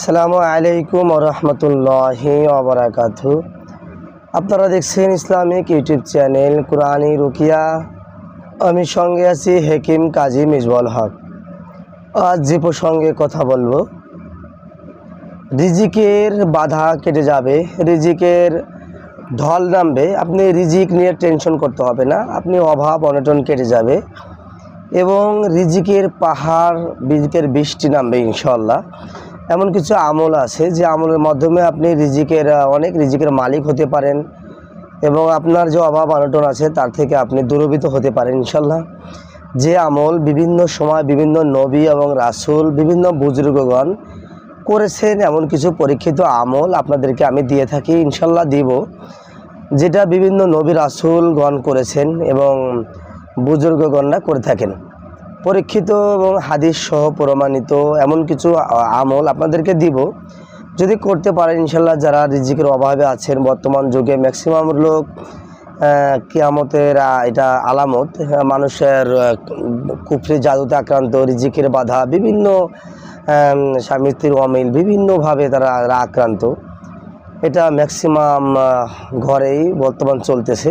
আসসালামু আলাইকুম রহমতুল্লাহি ওবরাকাত আপনারা দেখছেন ইসলামিক ইউটিউব চ্যানেল কোরআনী রুকিয়া। আমি সঙ্গে আছি হেকিম কাজী মিজবল হক। আজ যে প্রসঙ্গে কথা বলব, রিজিকের বাধা কেটে যাবে, রিজিকের ঢল নামবে, আপনি রিজিক নিয়ে টেনশন করতে হবে না, আপনি অভাব, অনটন কেটে যাবে এবং রিজিকের পাহাড়, রিজিকের বৃষ্টি নামবে ইনশাল্লাহ এমন কিছু আমল আছে যে আমলের মাধ্যমে আপনি রিজিকের অনেক রিজিকের মালিক হতে পারেন এবং আপনার যে অভাব অনটন আছে তার থেকে আপনি দূরভীত হতে পারেন ইনশাল্লাহ। যে আমল বিভিন্ন সময় বিভিন্ন নবী এবং রাসূল, বিভিন্ন বুজুর্গগণ করেছেন এমন কিছু পরীক্ষিত আমল আপনাদেরকে আমি দিয়ে থাকি, ইনশাল্লাহ দিব, যেটা বিভিন্ন নবী রাসূলগণ করেছেন এবং বুজুর্গগণরা করে থাকেন। পরীক্ষিত এবং হাদিস সহ প্রমাণিত এমন কিছু আমল আপনাদেরকে দিব। যদি করতে পারেন ইনশাল্লাহ যারা রিজিকের অভাবে আছেন, বর্তমান যুগে ম্যাক্সিমাম লোক কিয়ামতের এটা আলামত মানুষের কুফরি, জাদুতে আক্রান্ত, রিজিকের বাধা, বিভিন্ন স্বামী স্ত্রীর অমিল, বিভিন্নভাবে তারা আক্রান্ত। এটা ম্যাক্সিমাম ঘরেই বর্তমান চলতেছে।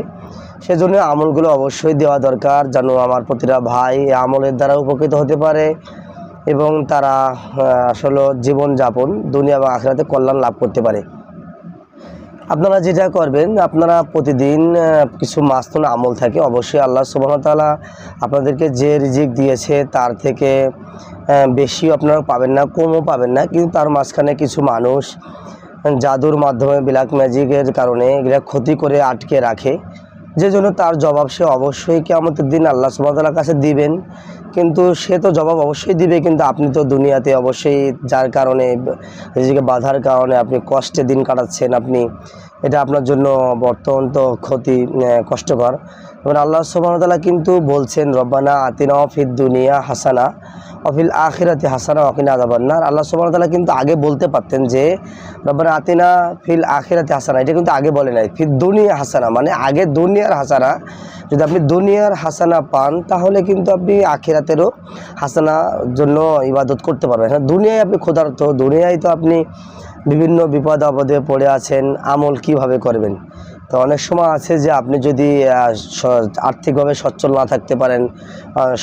সেজন্য আমলগুলো অবশ্যই দেওয়া দরকার যেন আমার প্রতিটা ভাই আমলের দ্বারা উপকৃত হতে পারে এবং তারা আসলে জীবনযাপন, দুনিয়া এবং আখরাতে কল্যাণ লাভ করতে পারে। আপনারা যেটা করবেন, আপনারা প্রতিদিন কিছু মাস্তুন আমল থাকে। অবশ্যই আল্লাহ সুবাহতালা আপনাদেরকে যে রিজিক দিয়েছে তার থেকে বেশিও আপনারা পাবেন না, কমও পাবেন না। কিন্তু তার মাঝখানে কিছু মানুষ, জাদুর মাধ্যমে ব্ল্যাক ম্যাজিকের কারণে এগুলা ক্ষতি করে আটকে রাখে। যে জন্য তার জবাব সে অবশ্যই আমাদের দিন আল্লাহ সুবাহতালার কাছে দিবেন। কিন্তু সে তো জবাব অবশ্যই দিবে, কিন্তু আপনি তো দুনিয়াতে অবশ্যই যার কারণে, নিজেকে বাধার কারণে আপনি কষ্টে দিন কাটাচ্ছেন, আপনি, এটা আপনার জন্য বর্তমান তো ক্ষতি কষ্টকর। এবং আল্লাহ সুবাহতাল্লাহ কিন্তু বলছেন, রব্বানা আতিনা অফিদ দুনিয়া হাসানা অফিল আখিরাতে হাসানা অকিনা আদাবান্নার আল্লাহ সুবাহতাল্লাহ কিন্তু আগে বলতে পারতেন যে, রব্বানা আতিনা ফিল আখিরাতে হাসানা। এটা কিন্তু আগে বলে নাই ফির দুনিয়া হাসানা মানে আগে দুনিয়ার হাসানা। যদি আপনি দুনিয়ার হাসানা পান, তাহলে কিন্তু আপনি আখিরাতেরও হাসানা জন্য ইবাদত করতে পারবেন হ্যাঁ দুনিয়ায় আপনি ক্ষুধার্ত, দুনিয়ায় তো আপনি বিভিন্ন বিপদ আপদে পড়ে আছেন, আমল কীভাবে করবেন? তো অনেক সময় আছে যে আপনি যদি আর্থিকভাবে সচ্ছল না থাকতে পারেন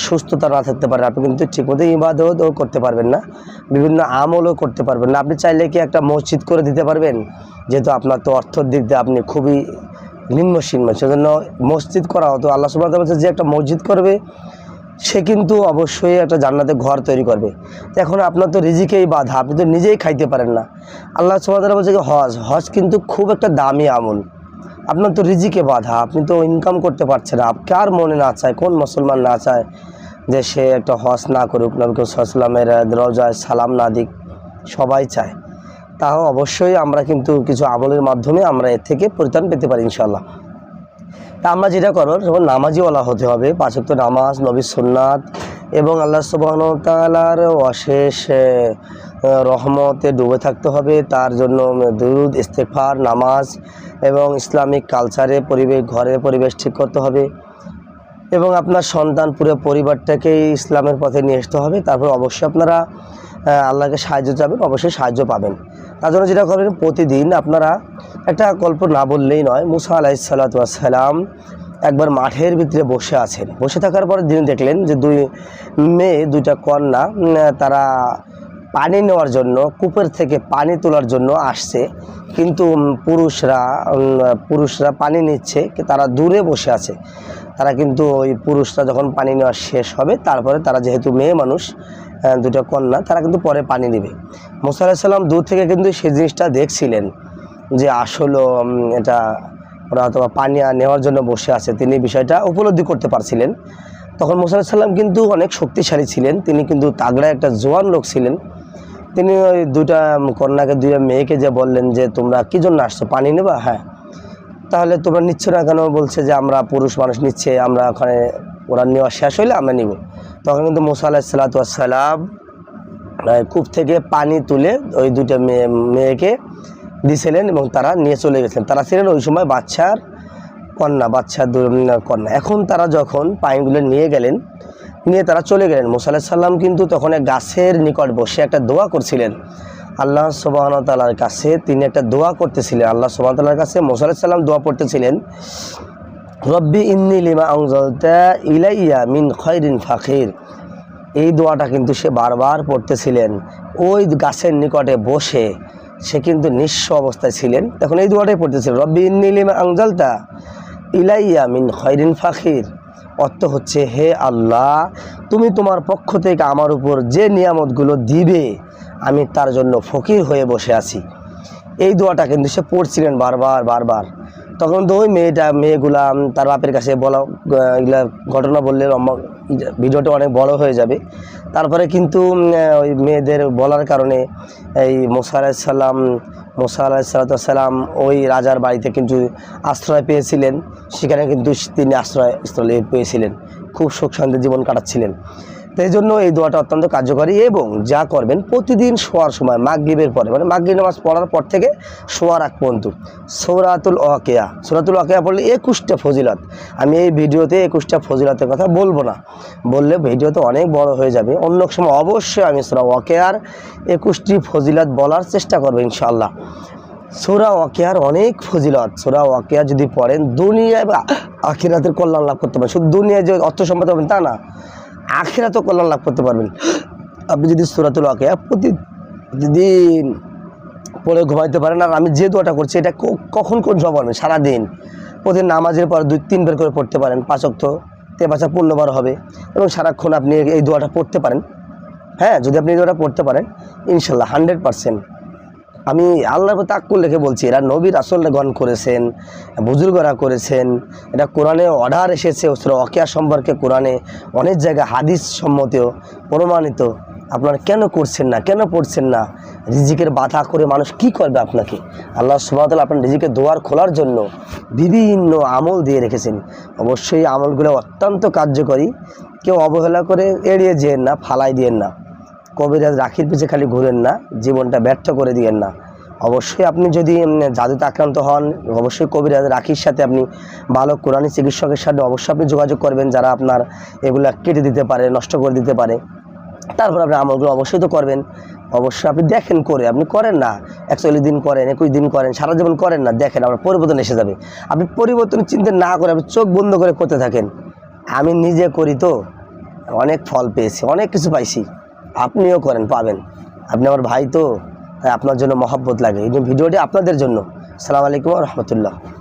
সুস্থতা না থাকতে পারেন, আপনি কিন্তু ঠিকমতো ইবাদতও করতে পারবেন না, বিভিন্ন আমলও করতে পারবেন না। আপনি চাইলে কি একটা মসজিদ করে দিতে পারবেন? যেহেতু আপনার তো অর্থর দিক দিয়ে আপনি খুবই নিম্নসীন সেজন্য মসজিদ করা হতো। আল্লাহ সুবাহ বলছে যে একটা মসজিদ করবে সে কিন্তু অবশ্যই একটা জান্নাতে ঘর তৈরি করবে। এখন আপনার তো রিজিকেই বাধা, আপনি তো নিজেই খাইতে পারেন না। আল্লাহ সুবাহ বলছে হজ হজ কিন্তু খুব একটা দামি আমল। আপনার তো রিজিকে বাধা, আপনি তো ইনকাম করতে পারছেন না। কার মনে না চায়, কোন মুসলমান না চায় যে সে একটা হজ না করুক, নবী সাল্লামের রজায় সালাম না দিক, সবাই চায়। তাও অবশ্যই আমরা কিন্তু কিছু আমলের মাধ্যমে আমরা এর থেকে পরিত্রাণ পেতে পারি ইনশাল্লাহ তা আমরা যেটা যখন নামাজিওয়ালা হতে হবে পাঁচক্ত নামাজ নবী সুন্নাত এবং আল্লাহ সুবাহতালার অশেষ রহমতে ডুবে থাকতে হবে। তার জন্য দুরুদ ইস্তেফার নামাজ এবং ইসলামিক কালচারে পরিবেশ ঘরের পরিবেশ ঠিক করতে হবে এবং আপনার সন্তান পুরো পরিবারটাকেই ইসলামের পথে নিয়ে আসতে হবে। তারপর অবশ্যই আপনারা আল্লাহকে সাহায্য চাবেন, অবশ্যই সাহায্য পাবেন। তার জন্য যেটা করবেন, প্রতিদিন আপনারা একটা গল্প না বললেই নয়। মুসা আলাইসাল্লাতাম একবার মাঠের ভিতরে বসে আছেন। বসে থাকার পরে দিন দেখলেন যে দুই মেয়ে, দুইটা কন্যা তারা পানি নেওয়ার জন্য, কূপের থেকে পানি তোলার জন্য আসছে। কিন্তু পুরুষরা পুরুষরা পানি নিচ্ছে, তারা দূরে বসে আছে। তারা কিন্তু ওই পুরুষরা যখন পানি নেওয়া শেষ হবে, তারপরে তারা যেহেতু মেয়ে মানুষ দুটো কন্যা, তারা কিন্তু পরে পানি নেবে। মুসা আলাহিসাল্লাম দূর থেকে কিন্তু সেই জিনিসটা দেখছিলেন। যে আসলে এটা ওরা হয়তো বা পানি নেওয়ার জন্য বসে আছে, তিনি বিষয়টা উপলব্ধি করতে পারছিলেন। তখন মুসা আলাহিসাল্লাম কিন্তু অনেক শক্তিশালী ছিলেন, তিনি কিন্তু তাগড়া একটা জোয়ান লোক ছিলেন। তিনি ওই দুটা কন্যাকে, দুইটা মেয়েকে যে বললেন যে, তোমরা কী জন্য আসছো? পানি নেবা? হ্যাঁ। তাহলে তোমরা নিচ্ছ না কেন? বলছে যে, আমরা পুরুষ মানুষ নিচ্ছে, আমরা ওখানে, ওরা নেওয়া শেষ হইলে আমরা নিব। তখন কিন্তু মুসা আলাহিসাল্লাতাম কূপ থেকে পানি তুলে ওই দুটো মেয়ে, মেয়েকে দিছিলেন এবং তারা নিয়ে চলে গেছিলেন। তারা ছিলেন ওই সময় বাচ্চার কন্যা বাচ্চার দু- কন্যা। এখন তারা যখন পানিগুলো নিয়ে গেলেন, নিয়ে তারা চলে গেলেন। মুসা আলাহিসাল্লাম কিন্তু তখন এক গাছের নিকট বসে একটা দোয়া করছিলেন। আল্লাহ সুবাহন তালার কাছে তিনি একটা দোয়া করতেছিলেন। আল্লাহ সুবাহন তালার কাছে মোসা সাল্লাম দোয়া পড়তেছিলেন, রব্বি ইন্নি লিমা আংজলতা ইলাইয়া মিন খয়রিন ফাখির। এই দোয়াটা কিন্তু সে বারবার পড়তেছিলেন। ওই গাছের নিকটে বসে সে কিন্তু নিঃস্ব অবস্থায় ছিলেন। তখন এই দোয়াটাই পড়তেছিল রব্বি ইন্নি আংজালতা আংজলতা ইলাইয়া মিন খৈরিন ফাখির। অর্থ হচ্ছে, হে আল্লাহ, তুমি তোমার পক্ষ থেকে আমার উপর যে নিয়ামতগুলো দিবে, আমি তার জন্য ফকির হয়ে বসে আছি। এই দোয়াটা কিন্তু সে পড়ছিলেন বারবার বারবার। তখন তো ওই মেয়েটা মেয়েগুলা তার বাপের কাছে বলা এগুলা ঘটনা বললে ভিডিওটা অনেক বড় হয়ে যাবে। তারপরে কিন্তু ওই মেয়েদের বলার কারণে এই মোসা আলাইসাল্লাম মোসা আলাইসাল্লাম ওই রাজার বাড়িতে কিন্তু আশ্রয় পেয়েছিলেন। সেখানে কিন্তু তিনি আশ্রয় স্থলে পেয়েছিলেন। খুব সুখ শান্তি জীবন কাটাচ্ছিলেন। তো এই জন্য এই দোয়াটা অত্যন্ত কার্যকরী এবং যা করবেন প্রতিদিন শোয়ার সময়, মাগরিবের পরে মানে মাগরিব নামাজ পড়ার পর থেকে শোয়ার আগ পর্যন্ত। সৌরাতুল ওয়াকেয়া সৌরাতুল ওয়াকেয়া পড়লে একুশটা ফজিলত। আমি এই ভিডিওতে একুশটা ফজিলতের কথা বলব না। বললে ভিডিওতে অনেক বড় হয়ে যাবে। অন্য সময় অবশ্যই আমি সুরা ওয়াকেয়ার একুশটি ফজিলত বলার চেষ্টা করব ইনশাআল্লাহ। সোরা ওয়াকিয়ার অনেক ফজিলত। সোরা ওয়াকিয়া যদি পড়েন, দুনিয়ায় বা আখিরাতের কল্যাণ লাভ করতে পারেন শুধু দুনিয়ায় যে অর্থ সম্পদ হবেন তা না, আখিরাতেও কল্যাণ লাভ করতে পারবেন। আপনি যদি সুরাতুল ওয়াকিয়া প্রতিদিন পড়ে ঘুমাইতে পারেন, আর আমি যে দোয়াটা করছি, এটা কখন কোন সময় পড়বেন? সারাদিন। প্রতিদিন নামাজের পর দুই তিন তিনবার করে পড়তে পারেন। পাঁচক্ত তে পাঁচা পূর্ণবার হবে। এবং সারাক্ষণ আপনি এই দোয়াটা পড়তে পারেন। হ্যাঁ যদি আপনি এই দোয়াটা পড়তে পারেন, ইনশাল্লাহ, হান্ড্রেড পারসেন্ট। আমি আল্লাহর প্রতি আক্কুল রেখে বলছি, এরা নবীর আসলগণ করেছেন, বুজুর্গরা করেছেন, এটা কোরআনে অর্ডার এসেছে সুরা অকিয়া সম্পর্কে কোরআনে অনেক জায়গায় হাদিস সম্মতিও প্রমাণিত। আপনারা কেন করছেন না, কেন পড়ছেন না? রিজিকের বাধা করে মানুষ কি করবে আপনাকে? আল্লাহ সুবাহতাল আপনার রিজিকের দোয়ার খোলার জন্য বিভিন্ন আমল দিয়ে রেখেছেন। অবশ্যই আমলগুলো অত্যন্ত কার্যকরী। কেউ অবহেলা করে এড়িয়ে যেন না, ফালাই দিয়েন না। কবিরাজ রাখির পিছে খালি ঘুরেন না, জীবনটা ব্যর্থ করে দিয়েন না। অবশ্যই আপনি যদি জাদুতে আক্রান্ত হন, অবশ্যই কবিরাজ রাখির সাথে আপনি ভালো কোরআনী চিকিৎসকের সাথে অবশ্যই আপনি যোগাযোগ করবেন, যারা আপনার এগুলো কেটে দিতে পারে, নষ্ট করে দিতে পারে। তারপর আপনি আমলগুলো অবশ্যই তো করবেন। অবশ্যই আপনি দেখেন করে, আপনি করেন না। একচল্লিশ দিন করেন, একুশ দিন করেন, সারা জীবন করেন না, দেখেন আপনার পরিবর্তন এসে যাবে। আপনি পরিবর্তন চিন্তা না করে আপনি চোখ বন্ধ করে করতে থাকেন। আমি নিজে করি তো, অনেক ফল পেয়েছি, অনেক কিছু পাইছি। আপনিও করেন, পাবেন। আপনি আমার ভাই তো আপনার জন্য মহব্বত লাগে। এই ভিডিওটি আপনাদের জন্য। সালাম আলাইকুম রহমতুল্লাহ।